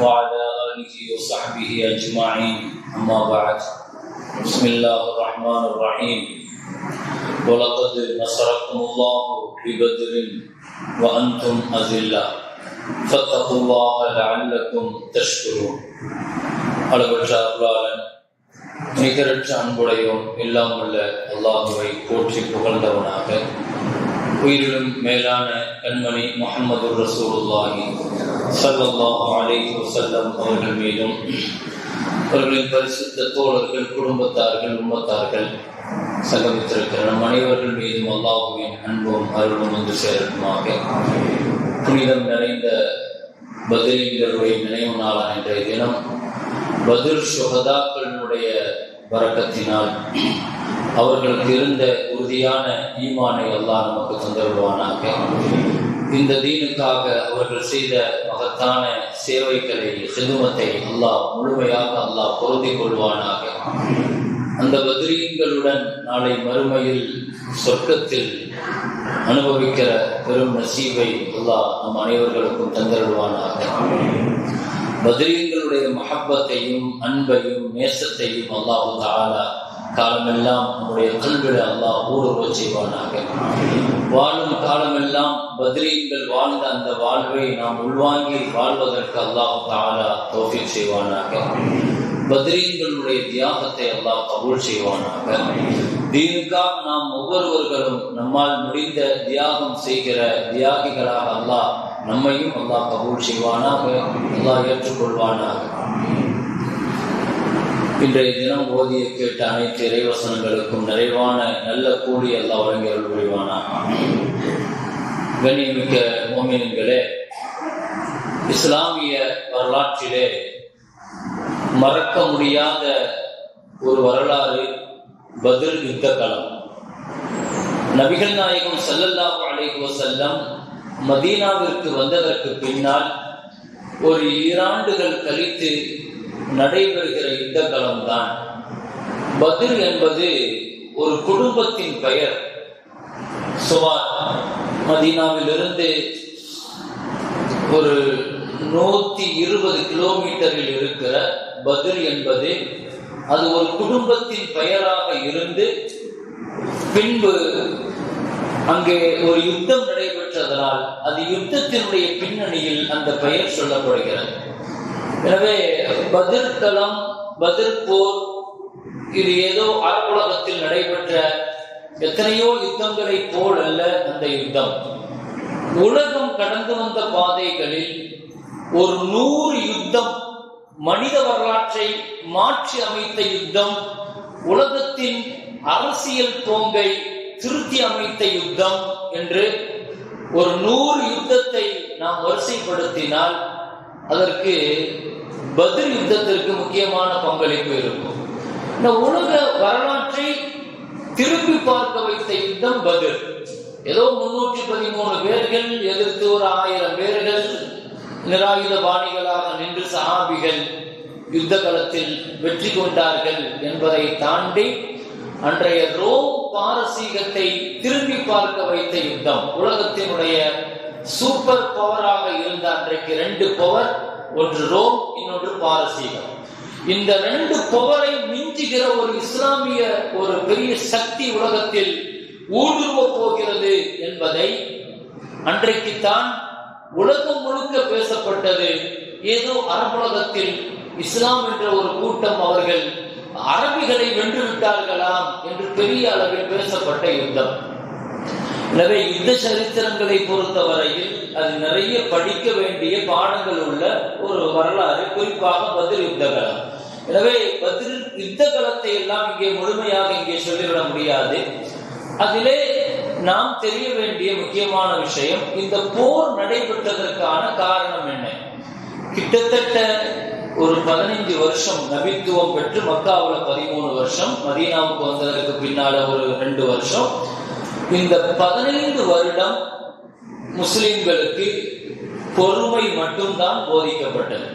وعلى آله وصحبه أجمعين أما بعد بسم الله الرحمن الرحيم ولقد نصركم الله ببدر وأنتم أذلة فاتقوا الله لعلكم تشكرون அளவற்ற அருளாளன் நிகரற்ற அன்புடையோன் எல்லாம் உள்ள அல்லாஹுவை போற்றி புகழ்ந்தவனாக உயிரிலும் மேலான கண்மணி முகமது ரசூலுல்லாஹி ஸல்லல்லாஹு அலைஹி வஸல்லம் அவர்கள் மீதும் அவர்களின் பரிசுத்த தோழர்கள் குடும்பத்தார்கள் உம்மத்தார்கள் சங்கமித்திருக்கிற நம் அனைவர்கள் மீதும் அல்லாஹுவின் அன்பும் அருளும் வந்து சேரட்டுமாக. புனிதம் நிறைந்த பதிலீங்களுடைய நினைவு நாளான இன்றைய தினம் பதில் சுகதாக்களினுடைய வரக்கத்தினால் அவர்களுக்கு இருந்த உறுதியான ஈமானை எல்லாம் நமக்கு தந்துவிடுவானாக இந்த தீனுக்காக அவர்கள் செய்த மகத்தான சேவைகளை செதுமத்தை அல்லாஹ் முழுமையாக அல்லாஹ் பொருந்திக் கொள்வானாக. அந்த பத்ரீன்களுடன் நாளை மறுமையில் சொர்க்கத்தில் அனுபவிக்கிற பெரும் நசீவை அல்லாஹ் நம் அனைவர்களுக்கும் தந்திருவானாக பத்ரீன்களுடைய மஹப்பத்தையும் அன்பையும் நேசத்தையும் அல்லாஹு தாலா காலமெல்லாம் நம்முடைய கல்விட அல்லாஹ் ஊடுருவ செய்வானாக. வாழும் காலமெல்லாம் பதிலீங்கள் வாழ்ந்த அந்த வாழ்வை நாம் உள்வாங்கி வாழ்வதற்கு அல்லாஹ் தாலா தோஃபி செய்வானாக. பத்ரீன்களுடைய தியாகத்தை அல்லாஹ் கபூல் செய்வானாக. தீனுக்காக நாம் ஒவ்வொருவர்களும் நம்மால் முடிந்த தியாகம் செய்கிற தியாகிகளாக அல்லாஹ் நம்மையும் அல்லாஹ் கபூல் செய்வானாக அல்லாஹ் ஏற்றுக்கொள்வானாக. இன்றைய தினம் ஓதிய கேட்ட அனைத்து இறைவசனங்களுக்கும் நிறைவான நல்ல கூலி அல்லாஹ் வழங்கி அருள் புரிவானாக. கண்ணியமிக்க மோமியன்களே இஸ்லாமிய வரலாற்றிலே மறக்க முடியாத ஒரு வரலாறு பதில் யுத்த களம் நபிகள் நாயகம் செல்லல்லா அலைஹி செல்லம் மதீனாவிற்கு வந்ததற்கு பின்னால் ஒரு ஈராண்டுகள் கழித்து நடைபெறுகிற யுத்த களம்தான் பதில் என்பது ஒரு குடும்பத்தின் பெயர். சுமார் மதீனாவிலிருந்து ஒரு நூத்தி இருபது கிலோமீட்டரில் இருக்கிற பதில் என்பது அது ஒரு குடும்பத்தின் பெயராக இருந்து பின்பு அங்கே ஒரு யுத்தம் நடைபெற்றதனால் அது யுத்தத்தினுடைய பின்னணியில் அந்த பெயர் சொல்லப்படுகிறது. எனவே பதில் பதிர்போர் பதில் போர் இது ஏதோ அரபுலகத்தில் நடைபெற்ற எத்தனையோ யுத்தங்களை போல் அல்ல அந்த யுத்தம். உலகம் கடந்து வந்த பாதைகளில் ஒரு நூறு யுத்தம் மனித வரலாற்றை மாற்றி அமைத்த யுத்தம் உலகத்தின் அரசியல் போங்கை திருத்தி அமைத்த யுத்தம் என்று ஒரு நூறு யுத்தத்தை நாம் வரிசைப்படுத்தினால் அதற்கு பதில் யுத்தத்திற்கு முக்கியமான பங்களிப்பு இருக்கும். இந்த உலக வரலாற்றை திருப்பி பார்க்க வைத்த யுத்தம் பதில் ஏதோ முன்னூற்றி பதிமூணு பேர்கள் எதிர்த்து ஒரு ஆயிரம் பேர்கள் நிராயுத பாணிகளாக நின்று சஹாபிகள் யுத்த களத்தில் வெற்றி கொண்டார்கள் என்பதை தாண்டி அன்றைய ரோம் பாரசீகத்தை திரும்பி பார்க்க வைத்த யுத்தம் உலகத்தினுடைய சூப்பர் பவராக இருந்த அன்றைக்கு ரெண்டு பவர் ஒன்று ரோம் இன்னொன்று பாரசீகம். இந்த ரெண்டு பவரை மிஞ்சுகிற ஒரு இஸ்லாமிய ஒரு பெரிய சக்தி உலகத்தில் ஊடுருவ போகிறது என்பதை அன்றைக்குத்தான் உலகம் முழுக்க பேசப்பட்டது. ஏதோ அரபுலகத்தில் இஸ்லாம் என்ற ஒரு கூட்டம் அவர்கள் அரபிகளை வென்று விட்டார்களாம் என்று பெரிய அளவில் பேசப்பட்ட யுத்தம். எனவே யுத்த சரித்திரங்களை பொறுத்தவரையில் அது நிறைய படிக்க வேண்டிய பாடங்கள் உள்ள ஒரு வரலாறு குறிப்பாக பதில் யுத்தகலம் எனவே பதில் யுத்த களத்தை எல்லாம் இங்கே முழுமையாக இங்கே சொல்லிவிட முடியாது. அதிலே நாம் தெரிய வேண்டிய முக்கியமான விஷயம் இந்த போர் நடைபெற்றதற்கான காரணம் என்ன? கிட்டத்தட்ட ஒரு பதினைஞ்சு வருஷம் நபித்துவம் பெற்று மக்காவுல பதிமூணு வருஷம் மதீனாவுக்கு வந்ததற்கு பின்னால ஒரு ரெண்டு வருஷம். இந்த பதினைந்து வருடம் முஸ்லிம்களுக்கு பொறுமை மட்டும்தான் போதிக்கப்பட்டது.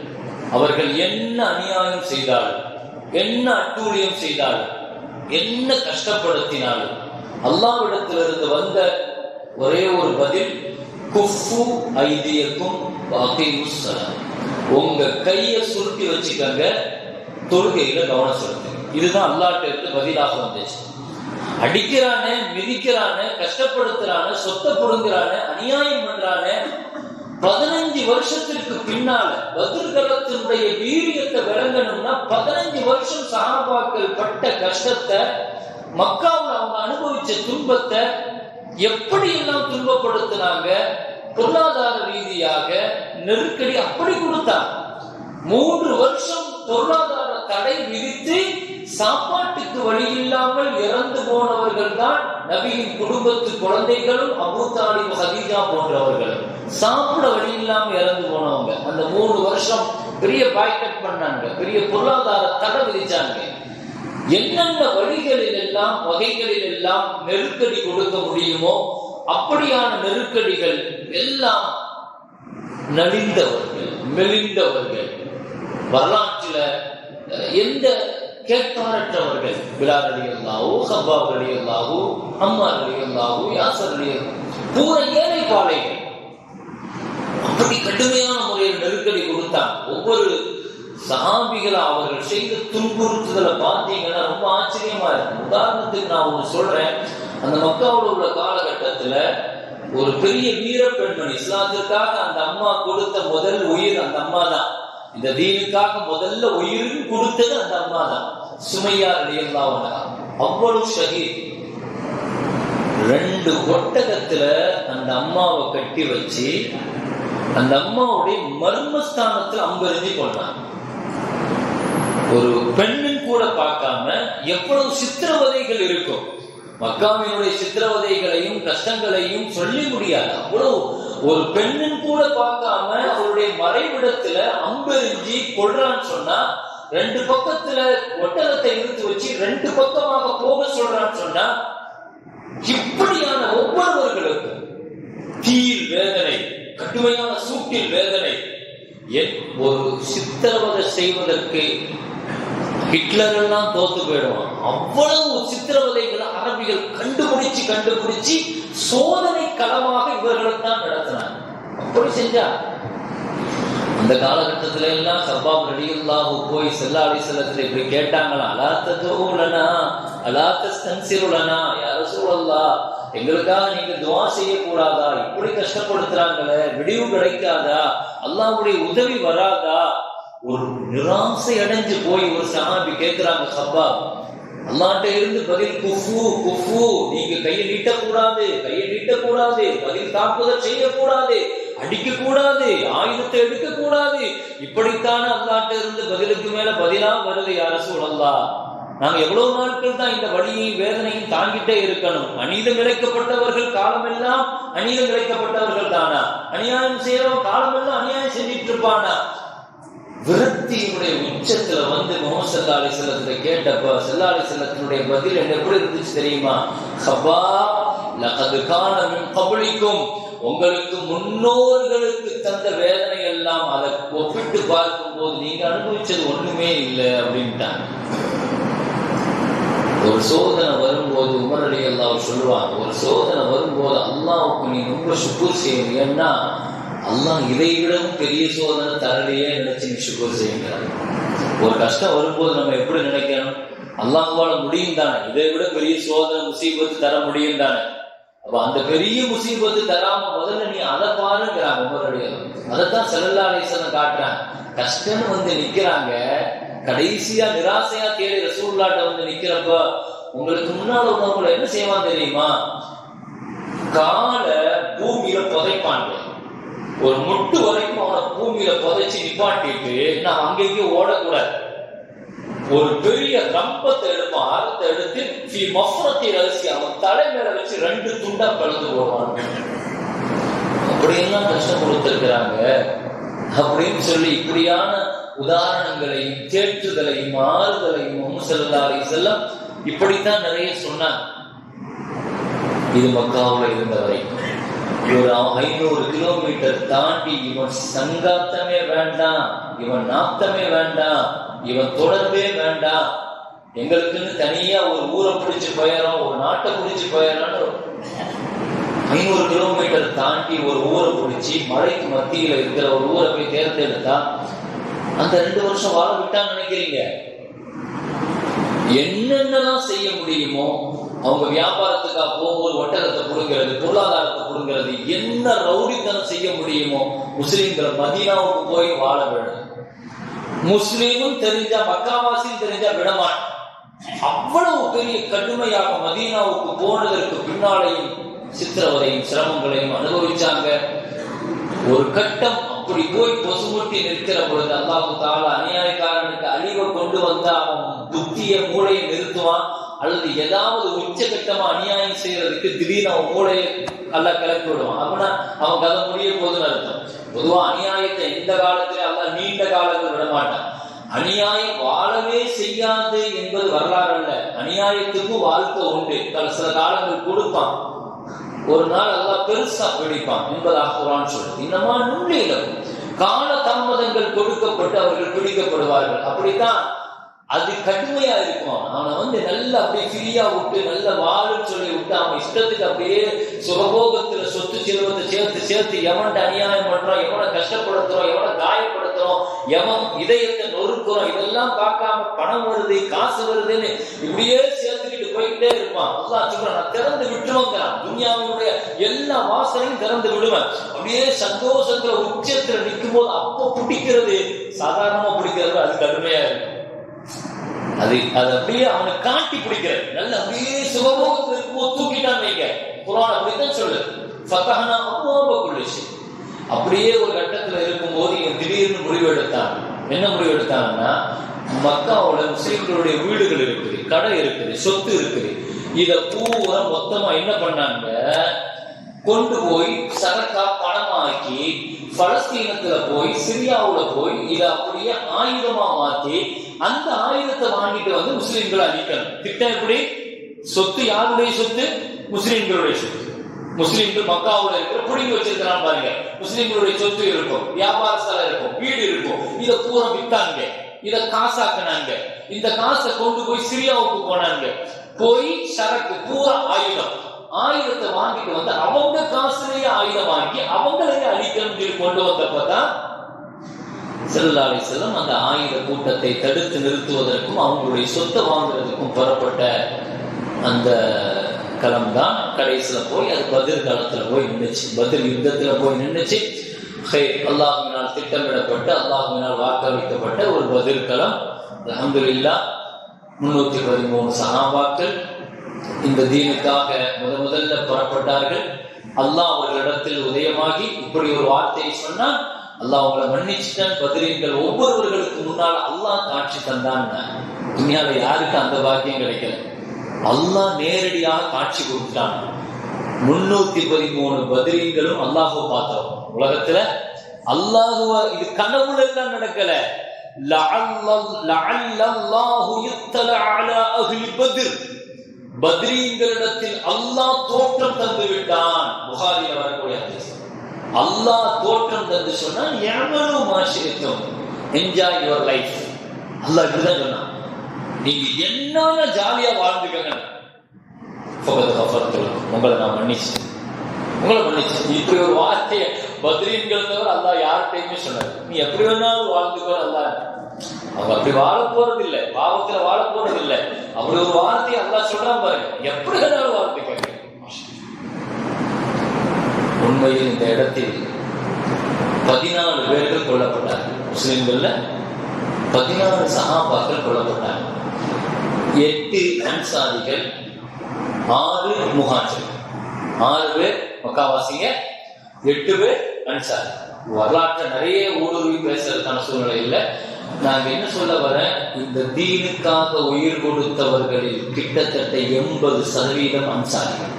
அவர்கள் என்ன அநியாயம் செய்தாலும் என்ன அட்டூழியம் செய்தாலும் என்ன கஷ்டப்படுத்தினாலும் அல்லாவிடத்திலிருந்து வந்த ஒரே ஒரு பதில் குஃபு ஐதியக்கும் உங்க கையை சுருட்டி வச்சுக்கங்க தொழுகையில கவனம் செலுத்துங்க. இதுதான் அல்லாட்ட இருந்து பதிலாக வந்துச்சு அடிக்கிறானே மிதிக்கிறானே கஷ்டப்படுத்துறானே சொத்தை புடுங்குறானே அநியாயம் பண்றானே பதினஞ்சு வருஷத்திற்கு பின்னால பதிர்களத்தினுடைய வீரியத்தை விளங்கணும்னா பதினஞ்சு வருஷம் சகாபாக்கள் பட்ட கஷ்டத்தை மக்காவில் அவங்க அனுபவிச்ச துன்பத்தை எப்படி எல்லாம் துன்பப்படுத்தினாங்க பொருளாதார ரீதியாக நெருக்கடி அப்படி கொடுத்தாங்க. மூன்று வருஷம் பொருளாதார தடை விதித்து சாப்பாட்டுக்கு வழி இல்லாமல் இறந்து போனவர்கள் தான் நபியின் குடும்பத்து குழந்தைகளும் அபூதாலி ஹதீஜா போன்றவர்கள் சாப்பிட வழி இல்லாம இறந்து போனவங்க. அந்த மூணு வருஷம் பெரிய பாய்கட் பண்ணாங்க. பெரிய பொருளாதார தடை விதிச்சாங்க. என்னென்ன வழிகளில் எல்லாம் வகைகளில் எல்லாம் நெருக்கடி கொடுக்க முடியுமோ அப்படியான நெருக்கடிகள் எல்லாம் நலிந்தவர்கள் மெலிந்தவர்கள். வரலாற்றில் எந்த கேட்பாரற்றவர்கள். பிலால் அலி அல்லாவோ ஹப்பாப் அலி அல்லாவோ அம்மார் அலி அல்லாவோ யாசர் அலி பூர ஏழை பாளைகள் அப்படி கடுமையான முறையில் நெருக்கடி கொடுத்தாங்க ஒவ்வொரு சாபிகளை அவர்கள் செய்த துன்புறுத்துதலை பார்த்தீங்கன்னா ரொம்ப ஆச்சரியமா இருக்கு. உதாரணத்துக்கு நான் ஒன்று சொல்றேன். அந்த மக்காவோட உள்ள காலகட்டத்துல ஒரு பெரிய வீர பெண்மணி இஸ்லாத்திற்காக அந்த அம்மா கொடுத்த முதல் உயிர் அந்த அம்மா தான் இந்த தீனுக்காக முதல்ல உயிருக்கு கொடுத்தது அந்த அம்மா தான். சுமையா அலியல்லாவுனா அவ்வளவு ஷஹீத். ரெண்டு ஒட்டகத்துல அந்த அம்மாவை கட்டி வச்சு அந்த அம்மாவுடைய மர்மஸ்தானத்தில் அம்பெறிஞ்சு கொண்டாங்க ஒரு பெண்ணின் கூட பார்க்காம எவ்வளவு சித்திரவதைகள் இருக்கும். மக்காவினுடைய சித்திரவதைகளையும் கஷ்டங்களையும் சொல்லி முடியாது. அவ்வளவு ஒரு பெண்ணின் கூட பார்க்காம அவருடைய மறைவிடத்துல அம்பெறிஞ்சி கொள்றான்னு சொன்னா ரெண்டு பக்கத்துல ஒட்டகத்தை இழுத்து வச்சு ரெண்டு பக்கமாக போக சொல்றான்னு சொன்னா இப்படியான ஒவ்வொருவர்களுக்கும் தீயில் வேதனை கடுமையான சூட்டில் வேதனை என் ஒரு சித்திரவதை செய்வதற்கு ஹிட்லர் எல்லாம் தோத்து போயிடுவான். அவ்வளவு சித்திரவதைகளை அரபிகள் கண்டுபிடிச்சு கண்டுபிடிச்சு சோதனை களமாக இவர்களுக்கு தான் நடத்தினாங்க. அப்படி செஞ்சா அந்த காலகட்டத்துல எல்லாம் சப்பாப் ரலியுல்லாஹு போய் செல்லா அலிசல்லத்துல இப்படி கேட்டாங்களா அலாத்த தோலனா அலாத்த ஸ்தன்சிருலனா யார சூழல்லா எங்களுக்காக நீங்க துவா செய்யக்கூடாதா? இப்படி கஷ்டப்படுத்துறாங்களே விடிவு கிடைக்காதா? அல்லாவுடைய உதவி வராதா? ஒரு நிராசை அடைஞ்சு போய் ஒரு சஹாபி கேட்கிறாங்க சப்பா அல்லாட்ட இருந்து பதில் குஃபு குஃபு நீங்க கையை நீட்டக்கூடாது கையை நீட்டக்கூடாது பதில் தாக்குதல் செய்யக்கூடாது அடிக்க கூடாது ஆயுதத்தை எடுக்க கூடாது இப்படித்தான அல்லாட்ட இருந்து பதிலுக்கு மேல பதிலா வருது யார சூழல்லா நாங்க எவ்வளவு நாட்கள் தான் இந்த வழியையும் வேதனையும் தாங்கிட்டே இருக்கணும். அநீதம் இழைக்கப்பட்டவர்கள் காலமெல்லாம் அநீதம் இழைக்கப்பட்டவர்கள் தானா? அநியாயம் செய்யறவன் காலமெல்லாம் அநியாயம் செஞ்சிட்டு இருப்பானா? விரக்தியினுடைய உச்சத்துல வந்து முகமது சல்லா அலி செல்லத்துல கேட்டப்ப சல்லா அலி செல்லத்தினுடைய பதில் என்ன? எப்படி இருந்துச்சு தெரியுமா? ஹபா லகது காணம் கபலிக்கும். உங்களுக்கு முன்னோர்களுக்கு தந்த வேதனை எல்லாம் அதை ஒப்பிட்டு பார்க்கும் போது நீங்க அனுபவிச்சது ஒண்ணுமே இல்லை அப்படின்ட்டாங்க. ஒரு சோதனை வரும்போது உமரடி எல்லாம் சொல்லுவாங்க ஒரு சோதனை வரும்போது அல்லாவுக்கு நீ ரொம்ப சுக்கூர் செய்யணும். ஏன்னா அல்லாஹ் இதை விடவும் பெரிய சோதனை தரலையே நினைச்சு நீ சுக்கூர் செய்யுங்கிறாங்க ஒரு கஷ்டம் வரும்போது நம்ம எப்படி நினைக்கணும்? அல்லாஹால முடியும் தானே? இதை விட பெரிய சோதனை முசீபத்து தர முடியும் தானே? அப்ப அந்த பெரிய முசீபத்து தராம முதல்ல நீ அதை பாருங்கிறாங்க உமருடைய அதைத்தான் செல்லல்லா அலிசனம் காட்டுறாங்க. கஷ்டம்னு வந்து நிக்கிறாங்க. கடைசியா நிராசையா தேடி ரசூல்லாட்ட வந்து நிக்கிறப்ப உங்களுக்கு முன்னால உள்ளவங்களை என்ன செய்வான் தெரியுமா? காலை பூமியில புதைப்பாங்க. ஒரு முட்டு வரைக்கும் அவனை பூமியில புதைச்சு நிப்பாட்டிட்டு நான் அங்கேயும் ஓடக்கூடாது. ஒரு பெரிய கம்பத்தை எடுப்பான் ஆரத்தை எடுத்து ஃபி மஃப்ரத்தி அவன் தலை மேல வச்சு ரெண்டு துண்டா கலந்து போவான் அப்படியெல்லாம் கஷ்டம் கொடுத்திருக்கிறாங்க அப்படின்னு சொல்லி இப்படியான உதாரணங்களையும் தேற்றுதலையும் ஆறுதலையும் முசல்லாரை செல்லம் இப்படித்தான் நிறைய சொன்னாங்க. இது மக்காவுல இருந்தவரை ஒரு ஐநூறு கிலோமீட்டர் தாண்டி இவன் சங்காத்தமே வேண்டாம் இவன் நாத்தமே வேண்டாம் இவன் தொடர்பே வேண்டாம். எங்களுக்குன்னு தனியா ஒரு ஊரை பிடிச்சு போயிடும் ஒரு நாட்டை பிடிச்சு போயிடறான்னு ஐநூறு கிலோமீட்டர் தாண்டி ஒரு ஊரை பிடிச்சி மலைக்கு மத்தியில இருக்கிற ஒரு ஊரை போய் தேர்ந்தெடுத்தா அந்த ரெண்டு வருஷம் வாழ விட்டான்னு நினைக்கிறீங்க? என்னென்னலாம் செய்ய முடியுமோ அவங்க வியாபாரத்துக்காக போகும்போது ஒட்டகத்தை புடுங்கிறது பொருளாதாரத்தை புடுங்கிறது என்ன ரவுடித்தனம் செய்ய முடியுமோ முஸ்லீம்கள் மதீனாவுக்கு போய் வாழ வேண்டும். முஸ்லீமும் தெரிஞ்சா மக்காவாசியும் தெரிஞ்சா விடமாட்டான் அவ்வளவு பெரிய கடுமையாக மதீனாவுக்கு போனதற்கு பின்னாலேயும் சித்திரவதையும் சிரமங்களையும் அனுபவிச்சாங்க. ஒரு கட்டம் அப்படி போய் பொசுமுட்டி நிற்கிற பொழுது அல்லாஹு தாலா அநியாயக்காரனுக்கு அழிவை கொண்டு வந்தா அவன் புத்திய மூளையை நிறுத்துவான். அல்லது ஏதாவது உச்சகட்டமா அநியாயம் செய்யறதுக்கு திடீர்னு அவன் மூளையை நல்லா கிளப்பி விடுவான். அப்படின்னா அவன் கதை முடிய போதுன்னு அர்த்தம். பொதுவா அநியாயத்தை இந்த காலத்துல அல்ல நீண்ட காலத்தில் விட மாட்டான் அநியாயம் வாழவே செய்யாது என்பது வரலாறு அல்ல. அநியாயத்துக்கும் வாழ்க்கை உண்டு. பல சில காலங்கள் கொடுப்பான். ஒரு நாள் எல்லாம் பெருசா பிடிப்பான். என்பதாக குரான் சொல்லுது. இன்னமா நுண்ணிலம் கால தாமதங்கள் கொடுக்கப்பட்டு அவர்கள் பிடிக்கப்படுவார்கள். அப்படித்தான் அது கடுமையா இருக்கும். அவனை வந்து நல்லா அப்படியே ஃப்ரீயா விட்டு நல்ல வாழும் சொல்லி விட்டு அவன் இஷ்டத்துக்கு அப்படியே சுகபோகத்துல சொத்து செல்வத்தை சேர்த்து சேர்த்து எவன்ட்டு அநியாயம் பண்றோம் எவனை கஷ்டப்படுத்துறோம் எவனை காயப்படுத்துறோம் எவன் இதயத்தை நொறுக்குறோம் இதெல்லாம் பார்க்காம பணம் வருது காசு வருதுன்னு இப்படியே சேர்த்துக்கிட்டு போயிட்டே இருப்பான். அல்லாஹ் சொல்றான் நான் திறந்து விட்டுருவாங்க துன்யாவுடைய எல்லா வாசலையும் திறந்து விடுவேன். அப்படியே சந்தோஷத்துல உச்சத்துல நிற்கும் போது அப்போ பிடிக்கிறது சாதாரணமா பிடிக்கிறது அது கடுமையா இருக்கும். அது அது அப்படியே அவனை காட்டி பிடிக்கிறது. நல்ல அப்படியே சிவபோகத்தில் இருக்கும்போது தூக்கிட்டான் வைங்க. குரான் அப்படித்தான் சொல்லு ஃபத்தஹனா அம்மாப குளிச்சு அப்படியே ஒரு கட்டத்தில் இருக்கும்போது இவன் திடீர்னு முடிவு எடுத்தான் என்ன முடிவு எடுத்தாங்கன்னா மக்காவோட முஸ்லீம்களுடைய வீடுகள் இருக்குது கடை இருக்குது சொத்து இருக்குது. இதை பூரா மொத்தமா என்ன பண்ணாங்க? கொண்டு போய் சரக்கா பணமாக்கி பலஸ்தீனத்துல போய் சிரியாவுல போய் இத அப்படியே ஆயுதமா மாத்தி அந்த ஆயுதத்தை வாங்கிட்டு வந்து முஸ்லீம்களை அழிக்கணும். திட்டம் எப்படி? சொத்து யாருடைய சொத்து? முஸ்லீம்களுடைய சொத்து. முஸ்லீம்கள் மக்காவுல இருக்கிற புடிங்கி வச்சிருக்கிறான் பாருங்க. முஸ்லீம்களுடைய சொத்து இருக்கும் வியாபார ஸ்தலம் இருக்கும் வீடு இருக்கும். இத பூரா வித்தாங்க. இத காசாக்குனாங்க. இந்த காசை கொண்டு போய் சிரியாவுக்கு போனாங்க. போய் சரக்கு பூரா ஆயுதம். ஆயுதத்தை வாங்கிட்டு வந்து அவங்க காசுலயே ஆயுதம் வாங்கி அவங்களையே அழிக்கணும் சொல்லி கொண்டு வந்தப்பதான் செல்லாலை செல்லம் அந்த ஆயுத கூட்டத்தை தடுத்து நிறுத்துவதற்கும் அவங்களுடைய சொத்தை வாங்குறதுக்கும் புறப்பட்ட அந்த களம் தான் கடைசியில போய் அது பதில் காலத்துல போய் நின்றுச்சு பதில் யுத்தத்துல போய் நின்றுச்சு அல்லாஹினால் திட்டமிடப்பட்டு அல்லாஹினால் வாக்களிக்கப்பட்ட ஒரு பதில் களம். அலமதுல்லா முன்னூத்தி பதிமூணு சகாபாக்கள் இந்த தீனுக்காக முத முதல்ல புறப்பட்டார்கள். அல்லாஹ் அவர்களிடத்தில் உதயமாகி இப்படி ஒரு வார்த்தையை சொன்னால் அல்லாஹ் அவங்களை மன்னிச்சுட்டான். பதிரீன்கள் ஒவ்வொருவர்களுக்கு முன்னால் அல்லாஹ் காட்சி தந்தான் இனியால யாருக்கு அந்த பாக்கியம் கிடைக்கல? அல்லாஹ் நேரடியாக காட்சி கொடுத்தான். முன்னூத்தி பதிமூணு பதிரீன்களும் அல்லாஹோ பார்த்தோம். உலகத்துல அல்லாஹுவ இது கனவுல எல்லாம் நடக்கல. பத்ரீங்களிடத்தில் அல்லாஹ் தோற்றம் தந்து விட்டான். புகாரில் வரக்கூடிய அல்லாஹ் தோற்றம் தந்து சொன்னால் எவ்வளவு மாசிரித்தோம் என்ஜாய் யுவர் லைஃப் அல்லாஹ் இப்படிதான் சொன்னான். நீங்க என்ன ஜாலியா வாழ்ந்துக்கங்க? உங்களை நான் மன்னிச்சு உங்களை மன்னிச்சு இப்படி ஒரு வார்த்தையை பத்ரீன்கள் தவிர அல்லாஹ் யார்கிட்டையுமே சொன்னார் நீ எப்படி வேணாலும் வாழ்ந்துக்கோ அல்லாஹ். அவங்க அப்படி வாழ போறது இல்லை பாவத்துல வாழ போறது இல்லை அப்படி ஒரு வார்த்தையை அல்லா சொல்றான் பாருங்க. எப்படி வேணாலும் கேட்க உண்மையில் இந்த இடத்தில் பதினாலு பேர்கள் கொல்லப்பட்டார்கள். முஸ்லிம்கள்ல பதினாலு சகாபாக்கள் கொல்லப்பட்டாங்க எட்டு அன்சாரிகள் ஆறு முகாஜர் ஆறு பேர் மக்காவாசிங்க எட்டு பேர் அன்சாரி. வரலாற்றை நிறைய ஊடுருவி பேசுறதுக்கான சூழ்நிலை இல்லை. நான் என்ன சொல்ல வரேன்? இந்த தீனுக்காக உயிர் கொடுத்தவர்களில் கிட்டத்தட்ட எண்பது சதவீதம் அன்சாரிகள்.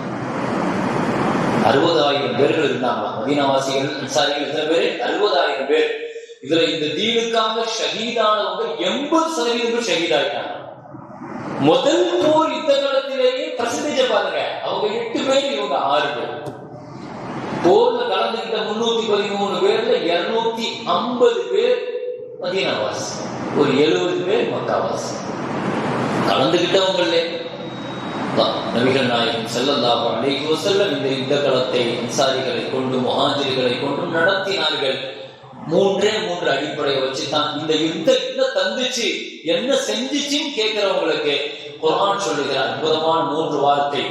அறுபதாயிரம் பேர்கள் இருந்தாங்க மதீனவாசிகள் அன்சாரிகள் இத்தனை பேர்? அறுபதாயிரம் பேர். இதுல இந்த தீனுக்காக ஷஹீதானவங்க எண்பது சதவீதம் பேர் ஷஹீதாயிட்டாங்க. முதல் போர் யுத்த காலத்திலேயே பிரசித்தி பாருங்க. அவங்க எட்டு பேர் இவங்க ஆறு பேர். போர்ல கலந்துகிட்ட முன்னூத்தி பதிமூணு பேர்ல இருநூத்தி ஐம்பது பேர் மதீனாவாசி ஒரு எழுபது பேர் மக்காவாசி கலந்துகிட்டவங்களே. நபிகள் நாயகம் செல்லல்லாஹு அலைஹி வஸல்லம் இந்த யுத்த களத்தை அன்சாரிகளை கொண்டு முஹாஜிர்களை கொண்டும் நடத்தினார்கள். மூன்றே மூன்று அடிப்படையை வச்சு தான் இந்த யுத்தம் என்ன தந்துச்சு? என்ன செஞ்சிச்சுன்னு கேட்கிறவங்களுக்கு குரான் சொல்லுகிற அற்புதமான மூன்று வார்த்தை.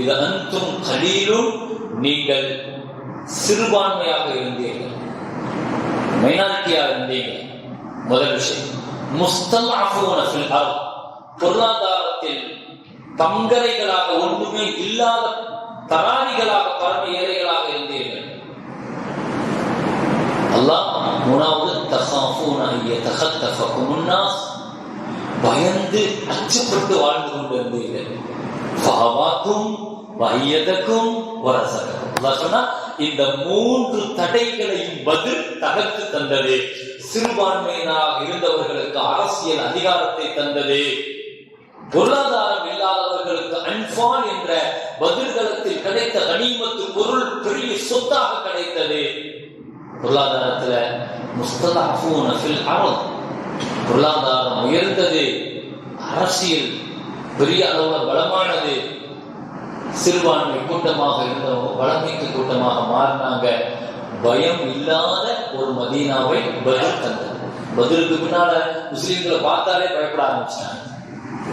இது அன்தும் கலீலும் நீங்கள் சிறுபான்மையாக இருந்தீர்கள். மைனாரிட்டியாக இருந்தீர்கள். முதல் விஷயம். முஸ்தல்அஃபூன ஃபில் அர்த். பொருளாதாரத்தில் பங்கரைகளாக ஒன்றுமே இல்லாத தராரிகளாக பரம ஏழைகளாக இருந்தீர்கள். அல்லாஹ் மூணாவது தகாஃபூன யதகத்தஃபகுமுன் நாஸ் பயந்து அச்சப்பட்டு வாழ்ந்து கொண்டிருந்தீர்கள். ஃபாவாக்கும் வஹியதக்கும் வரசகக்கும் சொன்னா இந்த மூன்று தடைகளையும் பதில் தகர்த்து தந்தது. சிறுபான்மையினராக இருந்தவர்களுக்கு அரசியல் அதிகாரத்தை தந்தது. பொருளாதாரம் இல்லாதவர்களுக்கு அன்பான் என்ற பதில்களத்தில் கிடைத்த கனிமத்து பொருள் பெரிய சொத்தாக கிடைத்தது. பொருளாதாரத்துல முஸ்தலாஃபூன ஃபில் பொருளாதாரம் உயர்ந்தது. அரசியல் பெரிய அளவுல பலமானது சிறுபான்மை கூட்டமாக இருந்தவங்க வளமிக்க கூட்டமாக மாறினாங்க. பயம் இல்லாத ஒரு மதீனாவை பதில் தந்தது. பதிலுக்கு பின்னால முஸ்லீம்களை பார்த்தாலே பயப்பட ஆரம்பிச்சிட்டாங்க.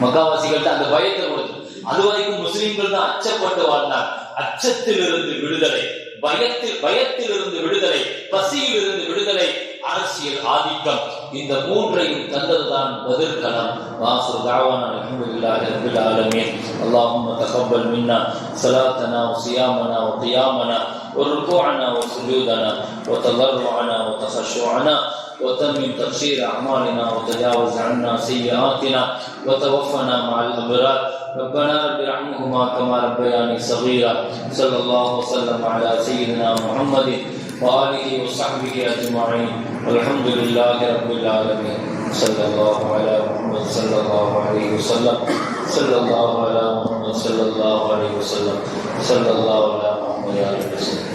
மக்காவாசிகள்ட்ட அந்த பயத்தை கொடுத்து அது வரைக்கும் முஸ்லீம்கள் தான் அச்சப்பட்டு வாழ்ந்தார் அச்சத்திலிருந்து விடுதலை பயத்தில் பயத்திலிருந்து விடுதலை பசியிலிருந்து விடுதலை அரசியல் ஆதிக்கம். இந்த மூன்றையும் தந்ததுதான் பதில் களம் வாசு தாவான அல்ஹம்துலில்லாஹி ரப்பில் ஆலமீன் اللهم تقبل منا صلاتنا وصيامنا وقيامنا وركوعنا وسجودنا وتضرعنا وتخشعنا وتمم تقصير أعمالنا وتجاوز عنا سيئاتنا وتوفنا مع الأبرار ربنا رب ارحمهما كما ربياني صغيرا صلى الله وسلم على سيدنا محمد وآله وصحبه أجمعين. والحمد لله رب العالمين. صلى الله على محمد صلى الله عليه وسلم. صلى الله على محمد صلى الله عليه وسلم. صلى الله على محمد عليه وسلم